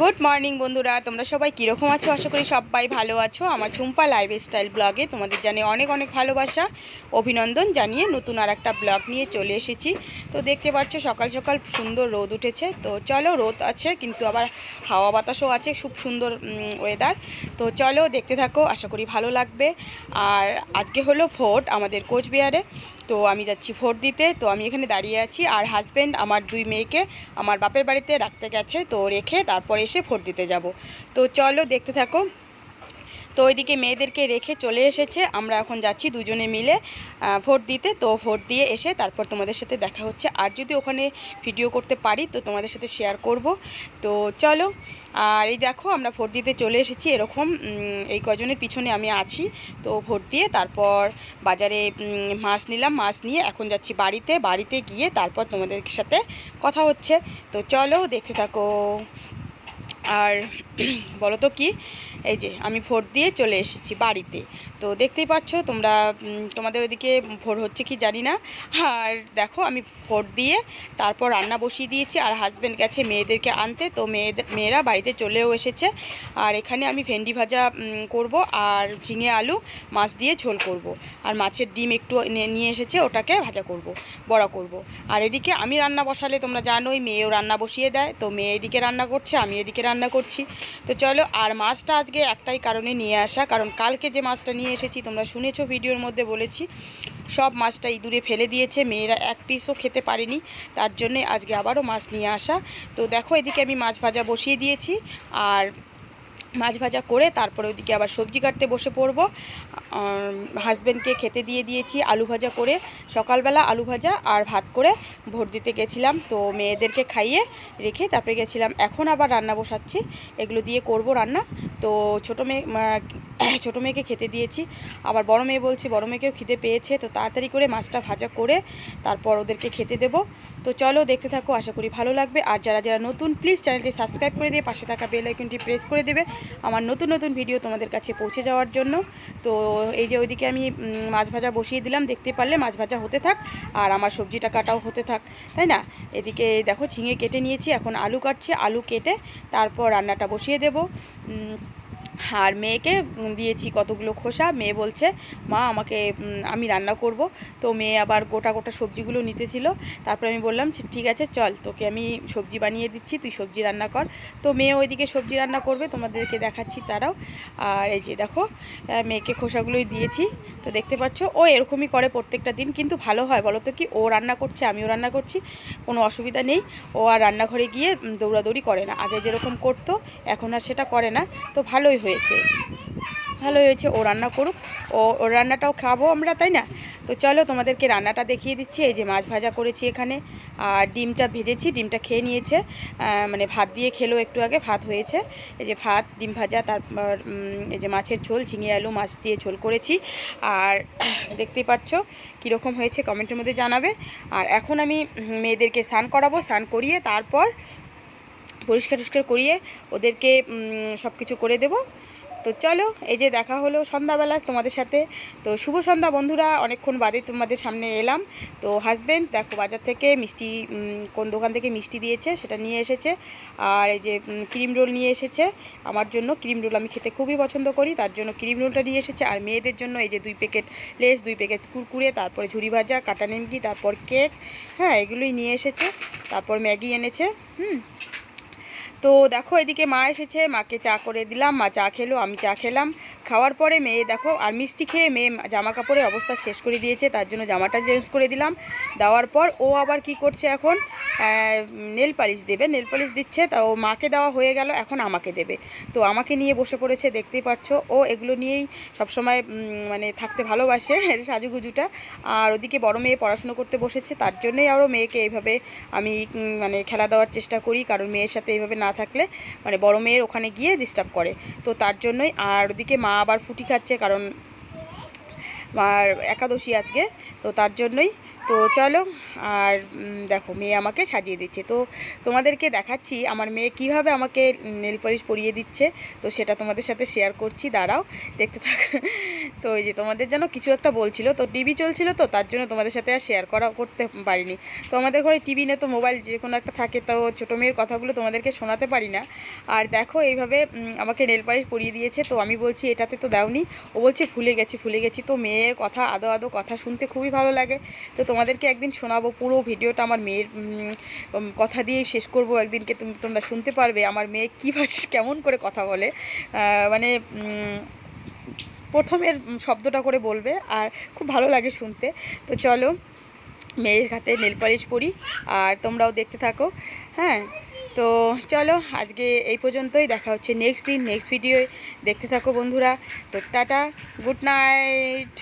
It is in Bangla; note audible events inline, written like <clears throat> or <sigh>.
গুড মর্নিং বন্ধুরা। তোমরা সবাই কীরকম আছো? আশা করি সবাই ভালো আছো। আমার ঝুম্পা লাইফ স্টাইল ব্লগে তোমাদের জানিয়ে অনেক অনেক ভালোবাসা, অভিনন্দন জানিয়ে নতুন আর একটা ব্লগ নিয়ে চলে এসেছি। তো দেখতে পাচ্ছ, সকাল সকাল সুন্দর রোদ উঠেছে। তো চলো, রোদ আছে, কিন্তু আবার হাওয়া বাতাসও আছে, খুব সুন্দর ওয়েদার তো চলো, দেখতে থাকো, আশা করি ভালো লাগবে। আর আজকে হলো ভোট আমাদের কোচবিহারে। তো আমি যাচ্ছি ভোট দিতে। তো আমি এখানে দাঁড়িয়ে আছি। আর হাজব্যান্ড আমার দুই মেয়েকে আমার বাপের বাড়িতে রাখতে গেছে। তো রেখে তারপরে এসে ভোট দিতে যাব। তো চলো, দেখতে থাকো। তো ওইদিকে মেয়েদেরকে রেখে চলে এসেছে। আমরা এখন যাচ্ছি দুজনে মিলে ভোট দিতে। তো ভোট দিয়ে এসে তারপর তোমাদের সাথে দেখা হচ্ছে। আর যদি ওখানে ভিডিও করতে পারি, তো তোমাদের সাথে শেয়ার করব। তো চলো, আর এই দেখো আমরা ভোট দিতে চলে এসেছি এরকম। এই কজনের পিছনে আমি আছি। তো ভোট দিয়ে তারপর বাজারে মাছ নিলাম, মাছ নিয়ে এখন যাচ্ছি বাড়িতে। বাড়িতে গিয়ে তারপর তোমাদের সাথে কথা হচ্ছে। তো চলো, দেখতে থাকো। আর <clears throat> বলো তো কি? এই যে, আমি ভোট দিয়ে চলে এসেছি বাড়িতে। তো দেখতেই পাচ্ছ তোমরা তোমাদের ওদিকে ভোট হচ্ছে কি জানি না। আর দেখো, আমি ভোট দিয়ে তারপর রান্না বসিয়ে দিয়েছি। আর হাজব্যান্ড গেছে মেয়েদেরকে আনতে, তো মেয়েদের মেয়েরা বাড়িতে চলেও এসেছে। আর এখানে আমি ভেন্ডি ভাজা করব আর ঝিঙে আলু, মাছ দিয়ে ঝোল করব। আর মাছের ডিম একটু নিয়ে এসেছে, ওটাকে ভাজা করব, বড়া করব। আর এদিকে আমি রান্না বসালে তোমরা জানোই, মেয়েও রান্না বসিয়ে দেয়। তো মেয়ে এদিকে রান্না করছে, আমি এদিকে রান্না করছি। তো চলো, আর মাছটা আজকে একটাই কারণে নিয়ে আসা। কারণ কালকে যে মাছটা নিয়ে এসেছি, তোমরা শুনেছো, ভিডিওর মধ্যে বলেছি, সব মাছটা ইঁদুরে ফেলে দিয়েছে, মেয়েরা এক পিসও খেতে পারেনি। তার জন্যে আজকে আবারও মাছ নিয়ে আসা। তো দেখো, এদিকে আমি মাছ ভাজা বসিয়ে দিয়েছি। আর মাছ ভাজা করে তারপরে ওইদিকে আবার সবজি কাটতে বসে পড়ব। হাজব্যান্ডকে খেতে দিয়ে দিয়েছি আলু ভাজা করে। সকালবেলা আলু ভাজা আর ভাত করে ভোট দিতে গেছিলাম। তো মেয়েদেরকে খাইয়ে রেখে তারপরে গেছিলাম। এখন আবার রান্না বসাচ্ছি। এগুলো দিয়ে করব রান্না। তো ছোটো মেয়ে <coughs> ছোটো মেয়েকে খেতে দিয়েছি। আবার বড় মেয়ে বলছি, বড় মেয়েকেও খিদে পেয়েছে, তো তাড়াতাড়ি করে মাছটা ভাজা করে তারপর ওদেরকে খেতে দেব। তো চলো দেখতে থাকো, আশা করি ভালো লাগবে। আর যারা যারা নতুন প্লিজ চ্যানেলটি সাবস্ক্রাইব করে দিয়ে পাশে থাকা বেল আইকনটি প্রেস করে দেবে আমার নতুন নতুন ভিডিও তোমাদের কাছে পৌঁছে যাওয়ার জন্য। তো এই যে ওইদিকে আমি মাছ ভাজা বসিয়ে দিলাম, দেখতে পারলে মাছ ভাজা হতে থাক আর আমার সবজিটা কাটাও হতে থাক, তাই না? এদিকে দেখো ঝিঙে কেটে নিয়েছি, এখন আলু কাটছি, আলু কেটে তারপর রান্নাটা বসিয়ে দেবো। আর মেয়েকে দিয়েছি কতগুলো খোসা। মেয়ে বলছে, মা, আমাকে আমি রান্না করব। তো মেয়ে আবার গোটা গোটা সবজিগুলো নিতেছিল। তারপরে আমি বললাম "ঠিক- আছে, চল, তোকে আমি সবজি বানিয়ে দিচ্ছি, তুই সবজি রান্না কর। তো মেয়ে ওইদিকে সবজি রান্না করবে, তোমাদেরকে দেখাচ্ছি তারাও। আর এই যে দেখো মেয়েকে খোসাগুলোই দিয়েছি। তো দেখতে পাচ্ছ, ও এরকমই করে প্রত্যেকটা দিন, কিন্তু ভালো হয় বলো তো কি, ও রান্না করছে, আমিও রান্না করছি, কোনো অসুবিধা নেই। ও আর রান্নাঘরে গিয়ে দৌড়াদৌড়ি করে না। আগে যেরকম করতো, এখন আর সেটা করে না। তো ভালোই হয়েছে। ভালো হয়েছে, ও রান্না করুক। ও ওর রান্নাটাও খাব আমরা, তাই না? তো চলো তোমাদেরকে রান্নাটা দেখিয়ে দিচ্ছি। এই যে মাছ ভাজা করেছি এখানে। আর ডিমটা ভেজেছি, ডিমটা খেয়ে নিয়েছে। মানে ভাত দিয়ে খেলো একটু আগে, ভাত হয়েছে। এই যে ভাত, ডিম ভাজা, তারপর এই যে মাছের ঝোল, ঝিঙে আলু, মাছ দিয়ে ঝোল করেছি। আর দেখতেই পাচ্ছ কীরকম হয়েছে, কমেন্টের মধ্যে জানাবে। আর এখন আমি মেয়েদেরকে স্নান করাবো, স্নান করিয়ে তারপর পরিষ্কার টরিষ্কার করিয়ে ওদেরকে সব কিছু করে দেব। তো চলো, এই যে দেখা হলো সন্ধ্যাবেলা তোমাদের সাথে। তো শুভ সন্ধ্যা বন্ধুরা, অনেকক্ষণ বাদে তোমাদের সামনে এলাম। তো হাজব্যান্ড দেখো বাজার থেকে মিষ্টি কোন দোকান থেকে মিষ্টি দিয়েছে, সেটা নিয়ে এসেছে। আর এই যে ক্রিম রোল নিয়ে এসেছে। আমার জন্য ক্রিম রোল আমি খেতে খুবই পছন্দ করি, তার জন্য ক্রিম রোলটা নিয়ে এসেছে। আর মেয়েদের জন্য এই যে দুই প্যাকেট লেস, দুই প্যাকেট কুরকুরে, তারপরে ঝুড়ি ভাজা, কাটা নিমকি, তারপর কেক হ্যাঁ এগুলোই নিয়ে এসেছে। তারপর ম্যাগি এনেছে, হুম। তো দেখো, এদিকে মা এসেছে, মাকে চা করে দিলাম, মা চা খেলো, আমি চা খেলাম। খাওয়ার পরে মেয়ে দেখো, আর মিষ্টি খেয়ে মেয়ে জামা কাপড়ের অবস্থা শেষ করে দিয়েছে, তার জন্য জামাটা চেঞ্জ করে দিলাম। দেওয়ার পর ও আবার কি করছে এখন? নেল পালিশ দেবে, নেল পালিশ দিচ্ছে, তা ও মাকে দেওয়া হয়ে গেল, এখন আমাকে দেবে। তো আমাকে নিয়ে বসে পড়েছে, দেখতেই পাচ্ছ, ও এগুলো নিয়েই সবসময় মানে থাকতে ভালোবাসে <laughs> সাজুগুজুটা। আর ওদিকে বড় মেয়ে পড়াশুনো করতে বসেছে, তার জন্যই আরও মেয়েকে এইভাবে আমি মানে খেলা দেওয়ার চেষ্টা করি, কারণ মেয়ের সাথে এইভাবে না থাকলে মানে বড় মেয়ের ওখানে গিয়ে ডিস্টার্ব করে। তো তার জন্যই আর ওদিকে মা আবার ফুটি খাচ্ছে কারণ আর একাদশী আজকে, তো তার জন্যই তো চলো, আর দেখো, মেয়ে আমাকে সাজিয়ে দিচ্ছে। তো তোমাদেরকে দেখাচ্ছি আমার মেয়ে কীভাবে আমাকে নেল পলিশ পরিয়ে দিচ্ছে। তো সেটা তোমাদের সাথে শেয়ার করছি, দাঁড়াও, দেখতে থাক। তো এই যে তোমাদের যেন কিছু একটা বলছিল, তো টিভি চলছিল তো, তার জন্য তোমাদের সাথে আর শেয়ার করা, করতে পারিনি। তো আমাদের ঘরে টিভি নেই তো মোবাইল যে কোনো একটা থাকে তো, ছোটো মেয়ের কথাগুলো তোমাদেরকে শোনাতে পারি না। আর দেখো, এইভাবে আমাকে নেল পালিশ পরিয়ে দিয়েছে। তো আমি বলছি, এটাতে তো দাওনি। ও বলছে, ভুলে গেছি ভুলে গেছি। তো মেয়ের কথা, আদো আদো কথা শুনতে খুবই ভালো লাগে। তো তোমাদেরকে একদিন শোনাবো, পুরো ভিডিওটা আমার মেয়ের কথা দিয়েই শেষ করব। একদিনকে তুমি- তোমরা শুনতে পারবে আমার মেয়ে কী ভাষা কেমন করে কথা বলে। মানে প্রথমের শব্দটা করে বলবে আর খুব ভালো লাগে শুনতে। তো চলো, মেয়ের হাতে নেল পালিশ পরি আর তোমরাও দেখতে থাকো হ্যাঁ? তো চলো, আজকে এই পর্যন্তই, দেখা হচ্ছে নেক্সট দিন নেক্সট ভিডিওয় দেখতে থাকো বন্ধুরা। তো টাটা গুড নাইট